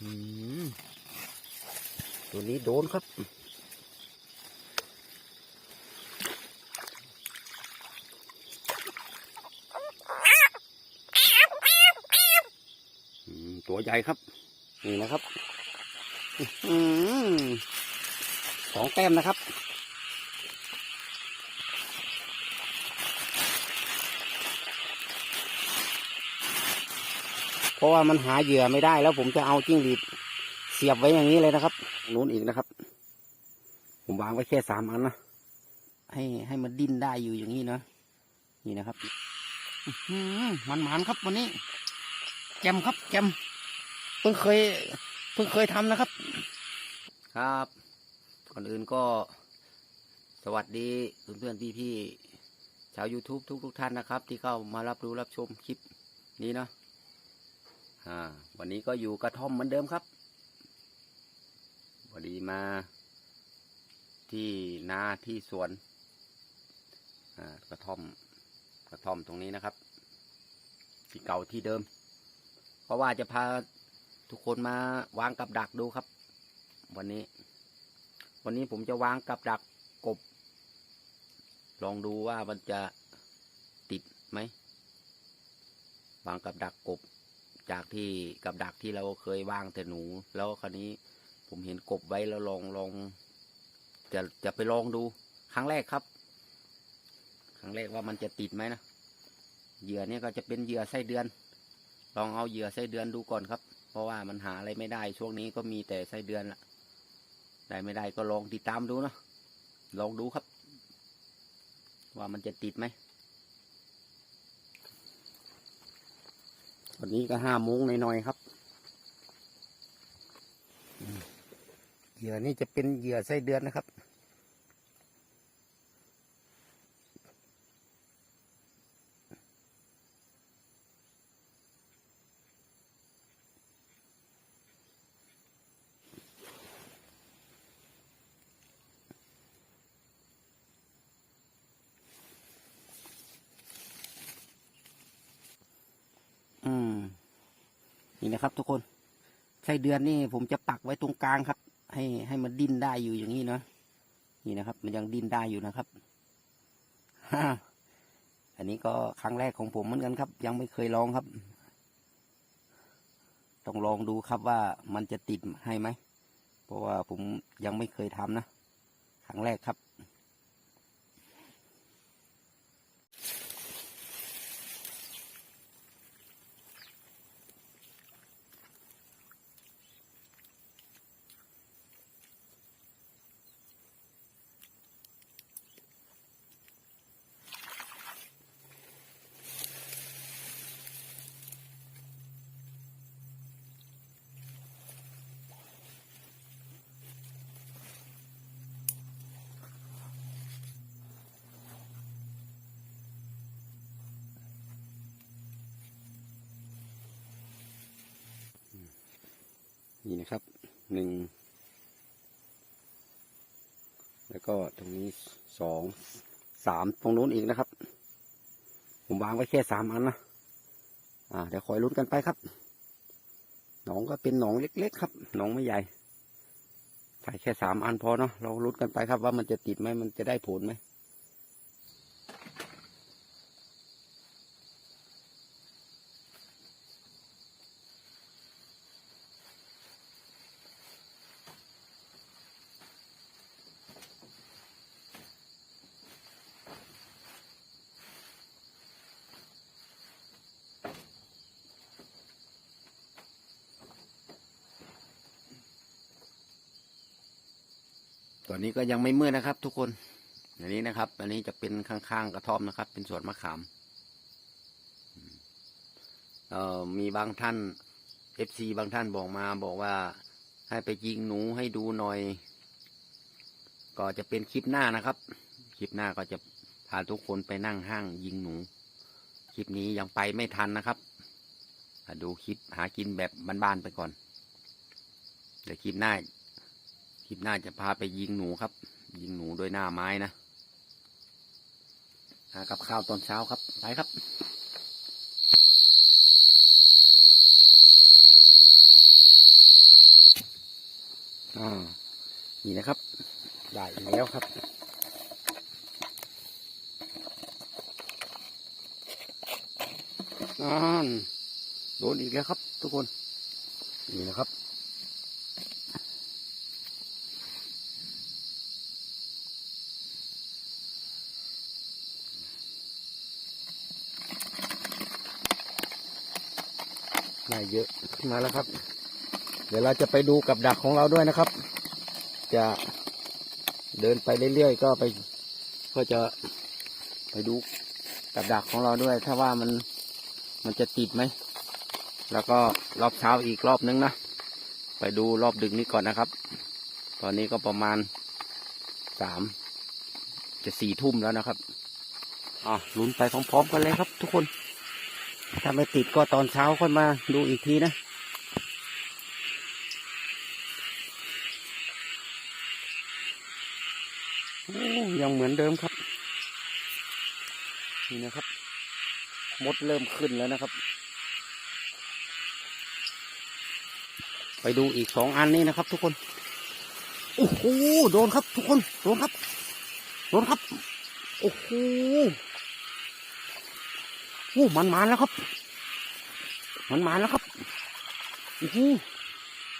ตัวนี้โดนครับ ตัวใหญ่ครับ นี่นะครับสองแต้มนะครับ เพราะว่ามันหาเหยื่อไม่ได้แล้วผมจะเอาจิ้งหรีดเสียบไว้อย่างนี้เลยนะครับนู้นอีกนะครับ ผมวางไว้แค่สามอันนะให้ให้มันดิ้นได้อยู่อย่างนี้นะนี่นะครับอื้อหือมันหมานครับวันนี้แจมครับแจมเพิ่งเคยเพิ่งเคยทำนะครับ ครับก่อนอื่นก็สวัสดีเพื่อนๆพี่ๆชาว YouTube ทุกทุกๆท่านนะครับ ที่เข้ามารับรู้รับชมคลิปนี้เนาะ อ่า วันนี้ก็อยู่กระท่อมเหมือนเดิมครับพอดีมา ที่นาที่สวน อ่ากระท่อม กระท่อมตรงนี้นะครับ ที่เก่าที่เดิม เพราะว่าจะพาทุกคนมาวางกับดักดูครับ วันนี้ วันนี้ผมจะวางกับดักกบ ลองดูว่ามันจะติดไหมวางกับดักกบ จากที่กับดักที่เราเคยวางแต่หนู แล้วคราวนี้ผมเห็นกบไว้แล้วลองลอง จะจะไปลองดู ครั้งแรกครับ ครั้งแรกว่ามันจะติดไหมนะเหยื่อเนี่ยก็จะเป็นเหยื่อไส้เดือน ลองเอาเหยื่อไส้เดือนดูก่อนครับ เพราะว่ามันหาอะไรไม่ได้ช่วงนี้ก็มีแต่ไส้เดือนละได้ไม่ได้ก็ลองติดตามดูเนาะลองดูครับ ว่ามันจะติดไหม วันนี้ก็ห้าโมงหน่อยๆครับ เหยื่อนี่จะเป็นเหยื่อไส้เดือนนะครับ อืม นี่นะครับ ทุกคนไส้เดือนนี่ผมจะปักไว้ตรงกลางครับ ให้ให้มันดิ้นได้อยู่อย่างนี้เนาะนี่นะครับ มันยังดิ้นได้อยู่นะครับอันนี้ก็ครั้งแรกของผมเหมือนกันครับ ยังไม่เคยลองครับ ต้องลองดูครับว่ามันจะติดให้ไหมเพราะว่าผมยังไม่เคยทำนะครั้งแรกครับ นี่นะครับหนึ่งแล้วก็ตรงนี้สองสามตรงนู้นอีกนะครับ ผมวางไว้แค่สามอันนะอ่าเดี๋ยวคอยลุ้นกันไปครับหนองก็เป็นหนองเล็ก ๆ ครับหนองไม่ใหญ่ใส่แค่สามอันพอเนาะเราลุ้นกันไปครับว่ามันจะติดไหมมันจะได้ผลไหม ตอนนี้ก็ยังไม่มืดนะครับ ทุกคนอันนี้นะครับ อันนี้จะเป็นข้างๆกระท่อมนะครับ เป็นสวนมะขามอืมเอ่อมีบางท่านเอฟซีบางท่านบอกมาบอกว่าให้ไปยิงหนูให้ดูหน่อย ก็จะเป็นคลิปหน้านะครับ คลิปหน้าก็จะพาทุกคนไปนั่งห้างยิงหนู คลิปนี้ยังไปไม่ทันนะครับดูคลิปหากินแบบบ้านๆไปก่อน เดี๋ยวคลิปหน้า ลิปหน้าจะพาไปยิงหนูครับ ยิงหนูด้วยหน้าไม้นะหากับข้าวตอนเช้าครับ ไปครับนี่นะครับ ได้แล้วครับนั่นโดนอีกแล้วครับ ทุกคน นี่นะครับ ได้เยอะขึ้นมาแล้วครับ เดี๋ยวเราจะไปดูกับดักของเราด้วยนะครับ จะเดินไปเรื่อยๆก็ไปก็จะไปดูกับดักของเราด้วย ถ้าว่ามันมันจะติดไหม แล้วก็รอบเช้าอีกรอบนึงนะ ไปดูรอบดึกนี้ก่อนนะครับ ตอนนี้ก็ประมาณสามจะสี่ทุ่มแล้วนะครับ อะลุ้นไปพร้อม ๆ กันเลยครับทุกคน ถ้าไม่ติดก็ตอนเช้าค่อยมาดูอีกทีนะยังเหมือนเดิมครับ นี่นะครับ มดเริ่มขึ้นแล้วนะครับ ไปดูอีกสองอันนี้นะครับ ทุกคนโอ้โหโดนครับ ทุกคนโดนครับโดนครับ โอ้โห โอ้มันมาแล้วครับ มันมาแล้วครับโอ้โห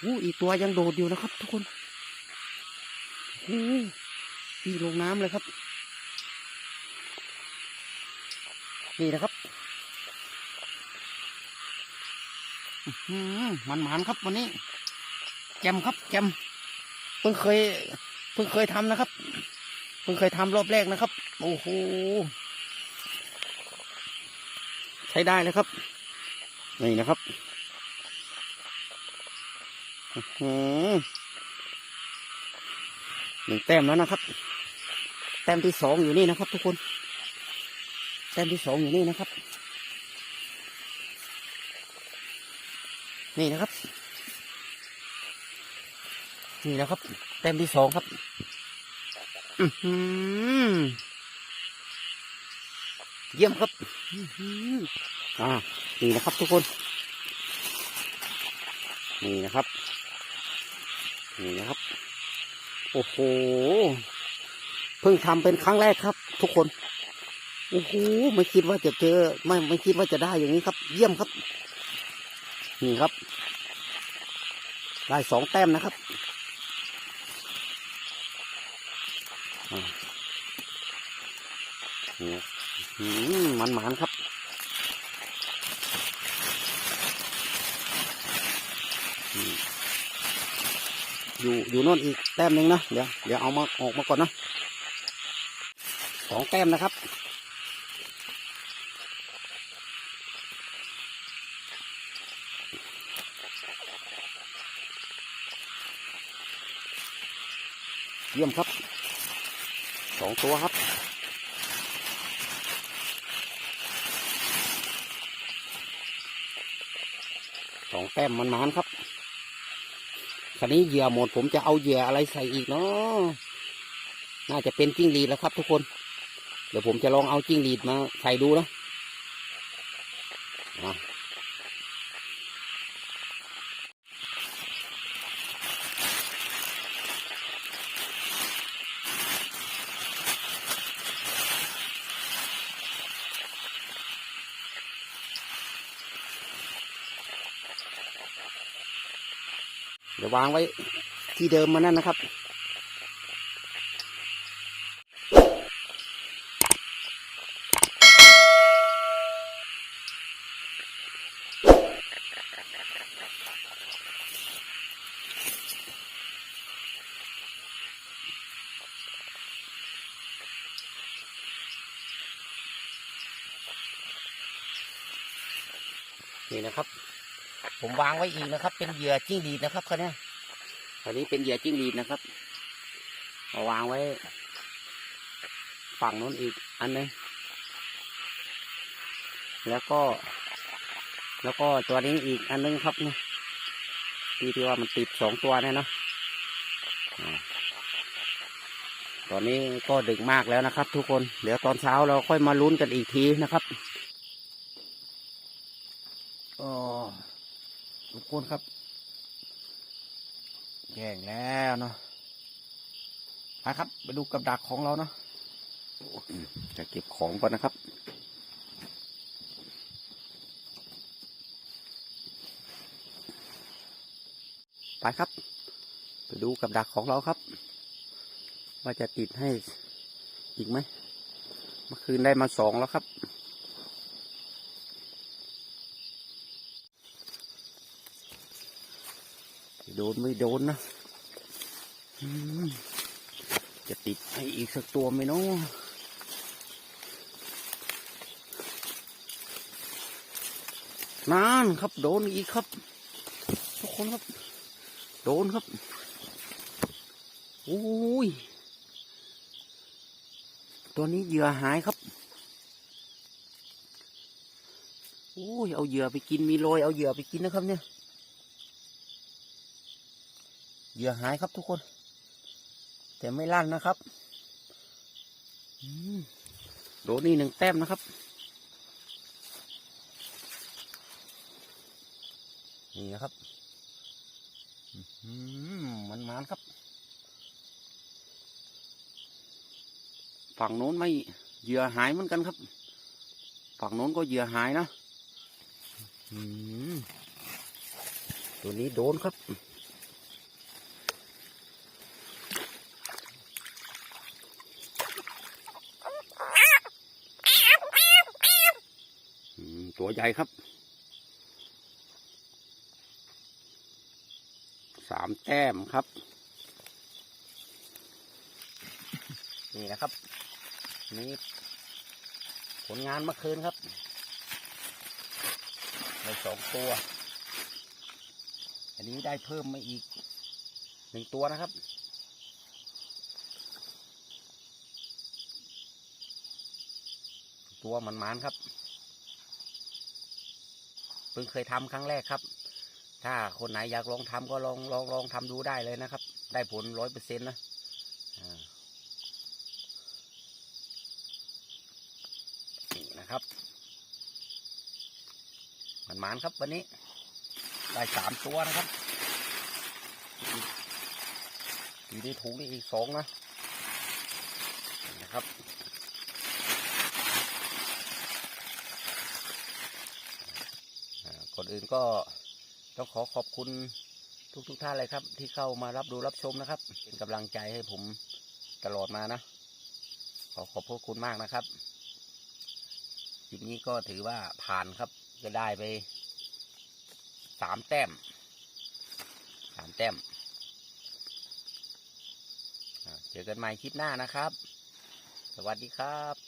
โอ้อีกตัวยังโดดอยู่นะครับ ทุกคนโอ้โหพี่ลงน้ำเลยครับ นี่นะครับอื้อหือมันหมานครับวันนี้ แจมครับ แจมเพิ่งเคย เพิ่งเคยทำนะครับ เพิ่งเคยทำรอบแรกนะครับ โอ้โห ใช้ได้เลยครับ นี่นะครับอื้อหือหนึ่งแต้มแล้วนะครับ แต้มที่สองอยู่นี่นะครับ ทุกคน แต้มที่สองอยู่นี่นะครับ นี่นะครับ นี่นะครับ แต้มที่สองครับ อือ เยี่ยมครับอ่านี่นะครับทุกคน นี่นะครับ นี่นะครับ โอ้โห เพิ่งทำเป็นครั้งแรกครับ ทุกคน โอ้โห ไม่คิดว่าจะเจอ ไม่ไม่คิดว่าจะได้อย่างนี้ครับ เยี่ยมครับ นี่ครับ ได้สองแต้มนะครับอ่านี่อื มันหมานครับ อยู่อยู่โน่นอีกแต้มหนึ่งนะเดี๋ยวเดี๋ยวเอามาออกมาก่อนนะสองแต้มนะครับเยี่ยมครับสองตัวครับ ส องแต้มมันนานครับคราวนี้เหยื่อหมดผมจะเอาเหยื่ออะไรใส่อีกเนาะน่าจะเป็นจิ้งหรีดแล้วครับ ทุกคน เดี๋ยวผมจะลองเอาจิ้งหรีดมาใส่ดูนะ เดี๋ยววางไว้ที่เดิมมานั่นนะครับ นี่นะครับ ผมวางไว้อีกนะครับ เป็นเหยื่อจิ้งหรีดนะครับคันนี้คันนี้เป็นเหยื่อจิ้งหรีดนะครับเอาวางไว้ ฝั่งนู้นอีกอันหนึงแล้วก็ แล้วก็ตัวนี้อีกอันหนึงครับนี่ที่ที่ว่ามันติดสองตัวเนี่ยเนาะตอนนี้ก็ดึกมากแล้วนะครับ ทุกคน เดี๋ยวตอนเช้าเราค่อยมาลุ้นกันอีกทีนะครับ อ๋อ ทุกคนครับแย่งแล้วเนาะครับ ไปดูกับดักของเราเนาะจะเก็บของก่อนนะครับไปครับ ไปดูกับดักของเราครับ ว่าจะติดให้อีกไหมเมื่อคืนได้มาสองแล้วครับ โดนไม่โดนนะจะติดให้อีกสักตัวไหมเนาะนานครับ โดนอีกครับ ทุกคนครับ โดนครับโอ้ยตัวนี้เหยื่อหายครับโอ้ยเอาเหยื่อไปกินมีโรยเอาเหยื่อไปกินนะครับเนี่ย เหยื่อหายครับทุกคน แต่ไม่ลั่นนะครับโดนนี่หนึ่งแต้มนะครับนี่นะครับมันมานครับ ฝั่งโน้นไม่เหยื่อหายเหมือนกันครับ ฝั่งโน้นก็เหยื่อหายนะตัวนี้โดนครับ อืมตัว ใหญ่ครับสามแต้มครับ นี่นะครับ นี่ผลงานเมื่อคืนครับได้สองตัว อันนี้ได้เพิ่มมาอีกหนึ่งตัวนะครับ ตัวมันมานๆครับ พิ่งเคยทำครั้งแรกครับ ถ้าคนไหนอยากลองทำก็ลองลองลองทำดูได้เลยนะครับ ได้ผลร้อยเปอร์เซ็นต์นะนี่นะครับมันหมานครับวันนี้ ได้สามตัวนะครับอยู่ในถุงนี่อีกสองนะนะครับ อ่าก่อนอื่นก็ต้องขอขอบคุณทุกทุกๆท่านเลยครับ ที่เข้ามารับดูรับชมนะครับ เป็นกำลังใจให้ผมตลอดมานะ ขอขอบพระคุณมากนะครับคลิปนี้ก็ถือว่าผ่านครับก็ได้ไปสามแต้มสามแต้มเจอกันใหม่คลิปหน้านะครับ สวัสดีครับ